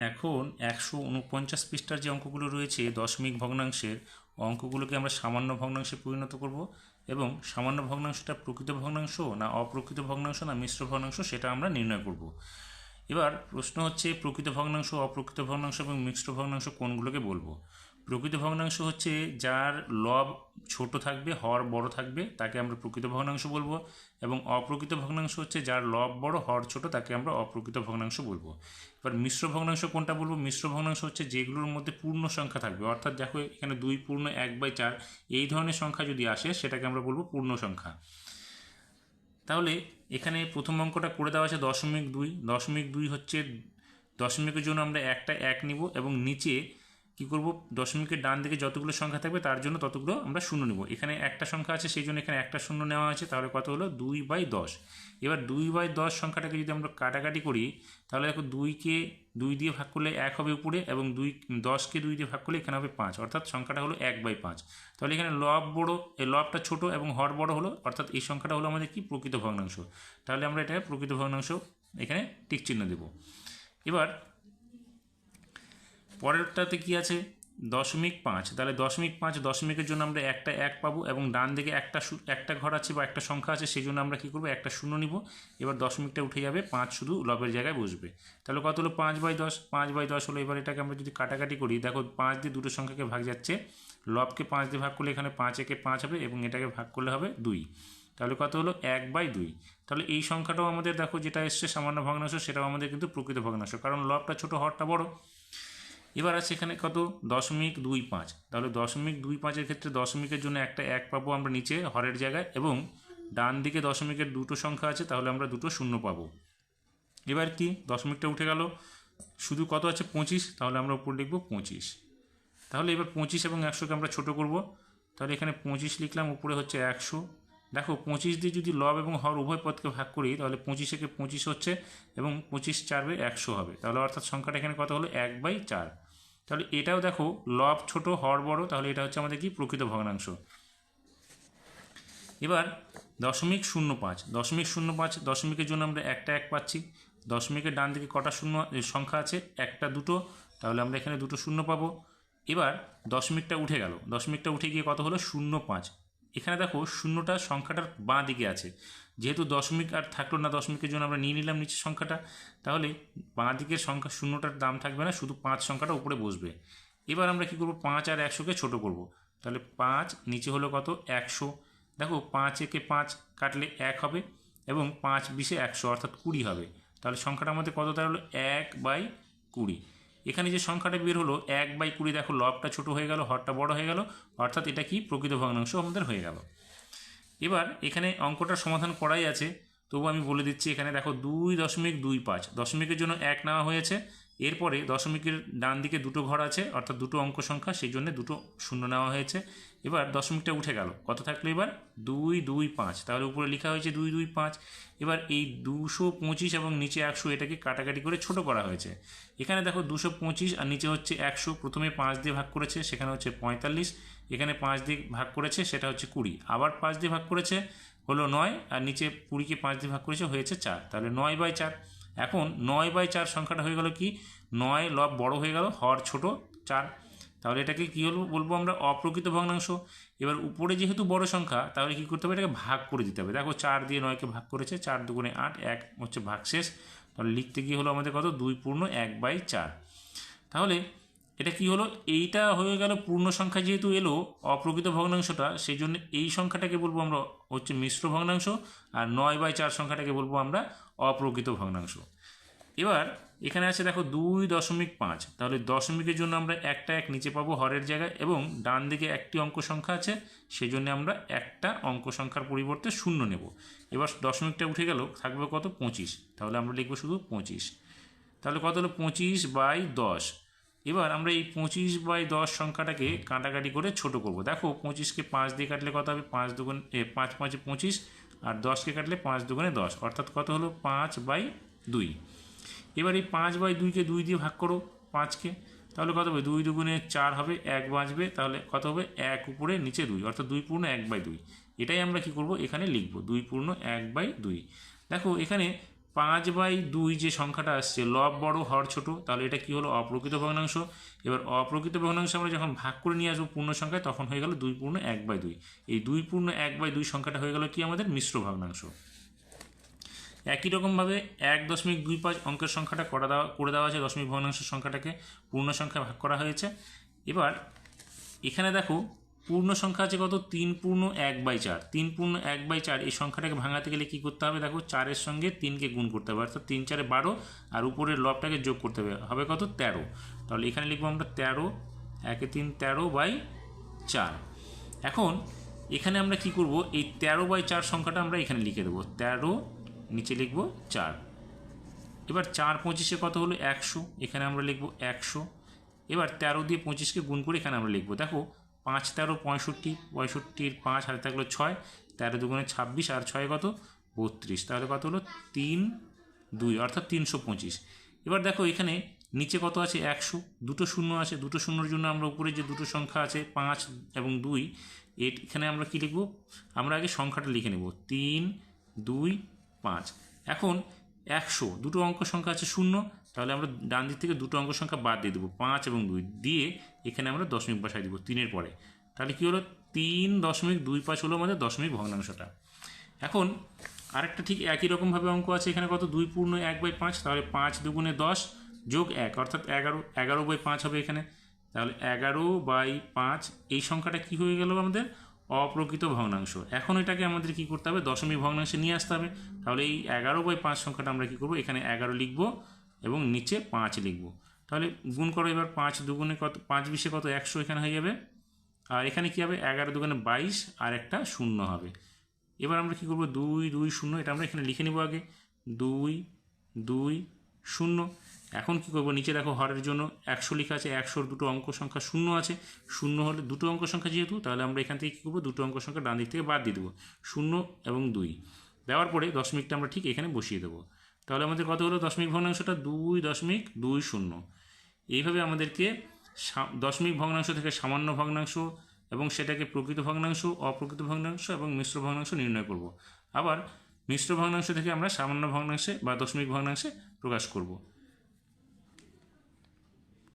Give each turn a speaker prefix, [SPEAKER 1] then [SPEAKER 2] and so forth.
[SPEAKER 1] এখন একশো উনপঞ্চাশ পৃষ্ঠার যে অঙ্কগুলো রয়েছে দশমিক ভগ্নাংশের অঙ্কগুলোকে আমরা সামান্য ভগ্নাংশে পরিণত করব এবং সামান্য ভগ্নাংশটা প্রকৃত ভগ্নাংশ না অপ্রকৃত ভগ্নাংশ না মিশ্র ভগ্নাংশ সেটা আমরা নির্ণয় করব। এবার প্রশ্ন হচ্ছে প্রকৃত ভগ্নাংশ, অপ্রকৃত ভগ্নাংশ এবং মিশ্র ভগ্নাংশ কোনগুলোকে বলব? প্রকৃত ভগ্নাংশ হচ্ছে যার লব ছোট থাকবে, হর বড় থাকবে, তাকে আমরা প্রকৃত ভগ্নাংশ বলব। এবং অপ্রকৃত ভগ্নাংশ হচ্ছে যার লব বড়, হর ছোট, তাকে আমরা অপ্রকৃত ভগ্নাংশ বলব। এবার মিশ্র ভগ্নাংশ কোনটা বলব? মিশ্র ভগ্নাংশ হচ্ছে যেগুলোর মধ্যে পূর্ণ সংখ্যা থাকবে। অর্থাৎ দেখো এখানে দুই পূর্ণ, এক বাই চার, এই ধরনের সংখ্যা যদি আসে, সেটাকে আমরা বলব পূর্ণ সংখ্যা। তাহলে এখানে প্রথম অঙ্কটা করে দেওয়া আছে দশমিক দুই। দশমিক দুই হচ্ছে, দশমিকের জন্য আমরা একটা, এক নিব এবং নিচে কি করব? দশমিকের ডান দিকে যতগুলো সংখ্যা থাকবে তার জন্য ততগুলো আমরা শূন্য নেব। এখানে একটা সংখ্যা আছে, সেই জন্য এখানে একটা শূন্য নেওয়া আছে তাহলে কত হলো? দুই বাই দশ। এবার দুই বাই দশ সংখ্যাটাকে যদি আমরা কাটাকাটি করি, তাহলে দেখো দুইকে দুই দিয়ে ভাগ করলে এক হবে উপরে এবং দুই দশকে দুই দিয়ে ভাগ করলে এখানে হবে পাঁচ। অর্থাৎ সংখ্যাটা হলো এক বাই পাঁচ। তাহলে এখানে লব বড়, এই লবটা ছোট এবং হর বড় হলো, অর্থাৎ এই সংখ্যাটা হলো আমাদের কি? প্রকৃত ভগ্নাংশ। তাহলে আমরা এটা প্রকৃত ভগ্নাংশ এখানে টিক চিহ্ন দেব। এবার পরেরটাতে কি আছে? দশমিক পাঁচ। তাহলে দশমিক পাঁচ দশমিকের জন্য আমরা একটা এক পাবো এবং ডান দিকে একটা একটা ঘর আছে বা একটা সংখ্যা আছে, সেই জন্য আমরা কী করব? একটা শূন্য নিব। এবার দশমিকটা উঠে যাবে, পাঁচ শুধু লবের জায়গায় বসবে। তাহলে কত হলো? পাঁচ বাই দশ, পাঁচ বাই দশ হলো। এবার এটাকে আমরা যদি কাটাকাটি করি, দেখো পাঁচ দিয়ে দুটো সংখ্যাকে ভাগ যাচ্ছে। লবকে পাঁচ দিয়ে ভাগ করলে এখানে পাঁচ, একে পাঁচ হবে এবং এটাকে ভাগ করলে হবে দুই। তাহলে কত হলো? এক বাই দুই। তাহলে এই সংখ্যাটাও আমাদের দেখো যেটা এসছে সামান্য ভগ্নাংশ, সেটাও আমাদের কিন্তু প্রকৃত ভগ্নাংশ। কারণ লবটা ছোটো, হরটা বড়। এবার আছে এখানে কত? দশমিক দুই পাঁচ। তাহলে দশমিক দুই পাঁচের ক্ষেত্রে দশমিকের জন্য একটা এক পাবো আমরা নিচে, হরের জায়গায়, এবং ডান দিকে দশমিকের দুটো সংখ্যা আছে, তাহলে আমরা দুটো শূন্য পাবো। এবার কি? দশমিকটা উঠে গেল। শুধু কত আছে? পঁচিশ। তাহলে আমরা উপর লিখব পঁচিশ। তাহলে এবার পঁচিশ এবং একশোকে আমরা ছোট করব। তাহলে এখানে পঁচিশ লিখলাম, উপরে হচ্ছে একশো। দেখো, পঁচিশ দিয়ে যদি লব এবং হর উভয় পদকে ভাগ করি, তাহলে পঁচিশেকে পঁচিশ হচ্ছে, এবং পঁচিশ চারবে একশো হবে। তাহলে অর্থাৎ সংখ্যাটা এখানে কত হলো? এক বাই চার। তাহলে এটাও দেখো লব ছোট হর বড়, তাহলে এটা হচ্ছে আমাদের কি? প্রকৃত ভগ্নাংশ। এবার দশমিক শূন্য পাঁচ। দশমিক শূন্য পাঁচ, দশমিকের জন্য আমরা একটা এক পাচ্ছি। দশমিকের ডান দিকে কটা শূন্য সংখ্যা আছে? একটা, দুটো। তাহলে আমরা এখানে দুটো শূন্য পাবো। এবার দশমিকটা উঠে গেল। দশমিকটা উঠে গিয়ে কত হলো? শূন্য পাঁচ। এখানে দেখো শূন্যটা সংখ্যাটার বাঁ দিকে আছে। যেহেতু দশমিক আর থাকল না দশমিকের জন্য আমরা নিয়ে নিলাম নিচের সংখ্যাটা, তাহলে বাঁ দিকের সংখ্যা শূন্যটার দাম থাকবে না, শুধু পাঁচ সংখ্যাটা উপরে বসবে। এবার আমরা কী করব? পাঁচ আর একশোকে ছোট করব। তাহলে পাঁচ নিচে হলো কত? একশো। দেখো পাঁচ একে পাঁচ কাটলে এক হবে এবং পাঁচ বিশে একশো, অর্থাৎ কুড়ি হবে। তাহলে সংখ্যাটা আমাদের কত দাঁড়াল? এক বাই কুড়ি। এখানে যে সংখ্যাটা বের হলো, এক বাই কুড়ি, দেখো, লবটা ছোট হয়ে গেল, হরটা বড় হয়ে গেল, অর্থাৎ এটা কি? প্রকৃত ভগ্নাংশ আমাদের হয়ে গেল। এবার এখানে অঙ্কটার সমাধান করাই আছে। তবু আমি বলে দিচ্ছি এখানে, দেখো, দুই দশমিক দুই পাঁচ। দশমিকের জন্য এক নেওয়া হয়েছে। এরপরে দশমিকের ডান দিকে দুটো ঘর আছে, অর্থাৎ দুটো অঙ্ক সংখ্যা, সেই জন্য দুটো শূন্য নেওয়া হয়েছে। এবার দশমিকটা উঠে গেল। কত থাকল এবার? দুই দুই, পাঁচ। তাহলে উপরে লেখা হয়েছে দুই দুই, পাঁচ। এবার এই দুশো পঁচিশ এবং নিচে একশো এটাকে কাটাকাটি করে ছোট করা হয়েছে। এখানে দেখো দুশো পঁচিশ আর নিচে হচ্ছে একশো। প্রথমে পাঁচ দিয়ে ভাগ করেছে, সেখানে হচ্ছে পঁয়তাল্লিশ। এখানে পাঁচ দিয়ে ভাগ করেছে, সেটা হচ্ছে কুড়ি। আবার পাঁচ দিয়ে ভাগ করেছে, হলো নয়। আর নিচে কুড়িকে পাঁচ দিয়ে ভাগ করেছে, হয়েছে চার। তাহলে নয় বাই চার। এখন নয় বাই চার সংখ্যাটা হয়ে গেল কি? নয় লব বড় হয়ে গেল, হর ছোট, চার। তাহলে এটাকে কী হলো বলব আমরা? অপ্রকৃত ভগ্নাংশ। এবার উপরে যেহেতু বড় সংখ্যা, তাহলে কী করতে হবে? এটাকে ভাগ করে দিতে হবে। দেখো চার দিয়ে নয়কে ভাগ করেছে, চার দুগুণে আট, এক হচ্ছে ভাগ শেষ তাহলে লিখতে গিয়ে হলো আমাদের কত? দুই পূর্ণ এক বাই চার। তাহলে এটা কি হলো? এইটা হয়ে গেল পূর্ণ সংখ্যা যেহেতু এলো, অপ্রকৃত ভগ্নাংশটা সেই জন্য এই সংখ্যাটাকে বলব আমরা হচ্ছে মিশ্র ভগ্নাংশ আর নয় বাই চার সংখ্যাটাকে বলব আমরা অপ্রকৃত ভগ্নাংশ। এবার এখানে আছে দেখো দুই দশমিক পাঁচ। তাহলে দশমিকের জন্য আমরা একটা এক নিচে পাবো হরের জায়গায় এবং ডান দিকে একটি অঙ্ক সংখ্যা আছে সেই জন্য আমরা একটা অঙ্ক সংখ্যার পরিবর্তে শূন্য নেব। এবার দশমিকটা উঠে গেল, থাকবে কত? পঁচিশ। তাহলে আমরা লিখব শুধু পঁচিশ। তাহলে কত হলো? পঁচিশ বাই দশ। এবার আমরা এই পঁচিশ বাই দশ সংখ্যাটাকে কাটাকাটি করে ছোট করব। দেখো পঁচিশকে পাঁচ দিয়ে কাটলে কত হবে? পাঁচ দুগুণ পাঁচ পাঁচে পঁচিশ আর দশকে কাটলে পাঁচ দুগুণে দশ। অর্থাৎ কত হলো? পাঁচ বাই দুই। এবার এই পাঁচ বাই দুইকে দুই দিয়ে ভাগ করো পাঁচকে তাহলে কত হবে? দুই দুগুণে চার হবে, এক বাঁচবে। তাহলে কত হবে? এক উপরে নিচে দুই। অর্থাৎ দুই পূর্ণ এক বাই দুই। এটাই আমরা কি করব? এখানে লিখব। দুই পূর্ণ এক বাই দুই। দেখো এখানে পাঁচ বাই দুই যে সংখ্যাটা আসছে লব বড়, হর ছোট, তাহলে এটা কি হলো? অপ্রকৃত ভগ্নাংশ। এবার অপ্রকৃত ভগ্নাংশ আমরা যখন ভাগ করে নিয়ে আসব পূর্ণ সংখ্যায়, তখন হয়ে গেল দুই পূর্ণ এক বাই দুই। এই দুই পূর্ণ এক বাই দুই সংখ্যাটা হয়ে গেল কি আমাদের? মিশ্র ভগ্নাংশ। একই রকমভাবে এক দশমিক দুই পাঁচ অঙ্কের সংখ্যাটা করা দেওয়া, করে দেওয়া আছে দশমিক ভগ্নাংশের সংখ্যাটাকে। পূর্ণ সংখ্যায় ভাগ করা হয়েছে। এবার এখানে দেখো পূর্ণ সংখ্যা আছে কত? তিন পূর্ণ এক বাই চার। তিন পূর্ণ এক বাই চার, এই সংখ্যাটাকে ভাঙাতে গেলে কী করতে হবে? দেখো, চারের সঙ্গে তিনকে গুণ করতে হবে। অর্থাৎ তিন চারে বারো, আর উপরের লবটাকে যোগ করতে হবে। হবে কত? তেরো। তাহলে এখানে লিখব আমরা তেরো, একে তিন তেরো বাই চার। এখন এখানে আমরা কি করব? এই তেরো বাই চার সংখ্যাটা আমরা এখানে লিখে দেবো। তেরো, নিচে লিখব চার। এবার চার পঁচিশে কত হলো? একশো। এখানে আমরা লিখব একশো। এবার তেরো দিয়ে পঁচিশকে গুণ করে এখানে আমরা লিখব। দেখো পাঁচ তেরো, পঁয়ষট্টি, পঁয়ষট্টির পাঁচ, হাতে থাকল ছয়, তেরো দুগুণে ছাব্বিশ, আর ছয় কত? বত্রিশ। তাহলে কত হলো? তিন, দুই, অর্থাৎ তিনশো পঁচিশ। এবার দেখো এখানে নিচে কত আছে? একশো। দুটো শূন্য আছে। দুটো শূন্যর জন্য আমরা উপরে যে দুটো সংখ্যা আছে, পাঁচ এবং দুই এখানে আমরা কী লিখব? আমরা আগে সংখ্যাটা লিখে নেব। তিন, দুই, পাঁচ। এখন একশো। দুটো অঙ্ক সংখ্যা আছে শূন্য তাহলে আমরা ডান দিক থেকে দুটো অঙ্ক সংখ্যা বাদ দিয়ে দেবো, পাঁচ এবং দুই। দিয়ে এখানে আমরা দশমিক বসাই দেবো তিনের পরে। তাহলে কী হলো? তিন দশমিক দুই পাঁচ হলো আমাদের দশমিক ভগ্নাংশটা। এখন আরেকটা ঠিক একই রকমভাবে অঙ্ক আছে, এখানে কত? দুই পূর্ণ এক বাই পাঁচ, তাহলে পাঁচ দুগুণে দশ যোগ এক, অর্থাৎ এগারো এগারো বাই পাঁচ হবে এখানে। তাহলে এগারো বাই পাঁচ, এই সংখ্যাটা কি হয়ে গেল আমাদের? অপ্রকৃত ভগ্নাংশ। এখন এটাকে আমাদের কি করতে হবে? দশমিক ভগ্নাংশে নিয়ে আসতে হবে। তাহলে এই এগারো বাই পাঁচ সংখ্যাটা আমরা কি করব? এখানে এগারো লিখব। এবং নিচে পাঁচ লিখব। তাহলে গুণ করো এবার পাঁচ দুগুণে কত, পাঁচ বিশে কত একশো এখানে হয়ে যাবে। আর এখানে কি হবে? এগারো দুগুণে বাইশ, আর একটা শূন্য হবে। এবার আমরা কি করব? দুই দুই, শূন্য, এটা আমরা এখানে লিখে নেব আগে। দুই দুই, শূন্য। এখন কি করব? নিচে দেখো হরের জন্য একশো লেখা আছে, একশোর দুটো অঙ্ক সংখ্যা শূন্য আছে। শূন্য হলে দুটো অঙ্ক সংখ্যা যেহেতু, তাহলে আমরা এখান থেকে কী করব? দুটো অঙ্ক সংখ্যা ডান দিক থেকে বাদ দিয়ে দেবো। শূন্য এবং দুই। দেওয়ার পরে দশমিকটা আমরা ঠিক এখানে বসিয়ে দেবো। তাহলে আমাদের কত হলো? দশমিক ভগ্নাংশটা দুই দশমিক দুই শূন্য। এইভাবে আমাদেরকে দশমিক ভগ্নাংশ থেকে সামান্য ভগ্নাংশ এবং সেটাকে প্রকৃত ভগ্নাংশ, অপ্রকৃত ভগ্নাংশ এবং মিশ্র ভগ্নাংশ নির্ণয় করব। আবার মিশ্র ভগ্নাংশ থেকে আমরা সামান্য ভগ্নাংশে বা দশমিক ভগ্নাংশে প্রকাশ করব।